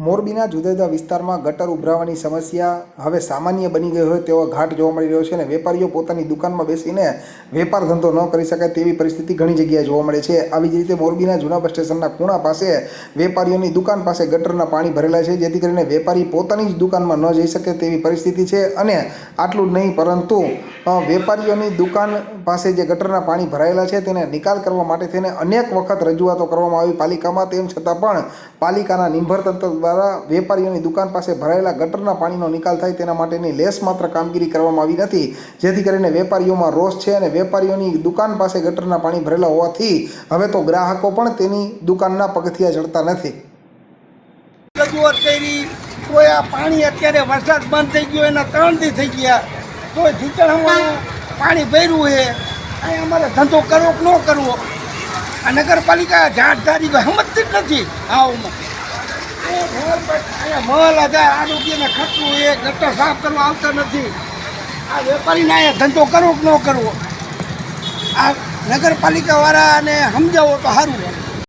મોરબીના જુદા જુદા વિસ્તારમાં ગટર ઉભરાવાની સમસ્યા હવે સામાન્ય બની ગઈ હોય તેવો ઘાટ જોવા મળી રહ્યો છે અને વેપારીઓ પોતાની દુકાનમાં બેસીને વેપાર ધંધો ન કરી શકાય તેવી પરિસ્થિતિ ઘણી જગ્યાએ જોવા મળે છે. આવી જ રીતે મોરબીના જૂના બસ સ્ટેશનના ખૂણા પાસે વેપારીઓની દુકાન પાસે ગટરના પાણી ભરેલા છે, જેથી કરીને વેપારી પોતાની જ દુકાનમાં ન જઈ શકે તેવી પરિસ્થિતિ છે અને આટલું જ નહીં પરંતુ વેપારીઓની દુકાન પાસે જે ગટરના પાણી ભરાયેલા છે તેને નિકાલ કરવા માટે થઈને અનેક વખત રજૂઆતો કરવામાં આવી. પાલિકામાં તેમ છતાં પણ પાલિકાના નિંભર તંત્ર દ્વારા વેપારીઓની દુકાન પાસે ભરાયેલા ગટરના પાણીનો નિકાલ થાય તેના માટેની લેસ માત્ર કામગીરી કરવામાં આવી નથી. જેથી કરીને વેપારીઓમાં રોષ છે અને વેપારીઓની દુકાન પાસે ગટરના પાણી ભરેલા હોવાથી હવે તો ગ્રાહકો પણ તેની દુકાનના પગથિયા ચડતા નથી. રજૂઆત કરી કોઈ આ પાણી અત્યારે વરસાદ બંધ થઈ ગયો, એના ત્રણ થઈ ગયા. તોય ઢીચણમાં પાણી ભર્યું છે. અહીં અમારે ધંધો કરવો કે ન કરવો? આ નગરપાલિકા જાણધારી સમજતી જ નથી. આવું એ મોલ અહીંયા મોલ હજાર આરોગ્યને ખર્ચવું એ ગટર સાફ કરવા આવતા નથી. આ વેપારીને અહીંયા ધંધો કરવો કે ન કરવો? આ નગરપાલિકાવાળાને સમજાવો તો સારું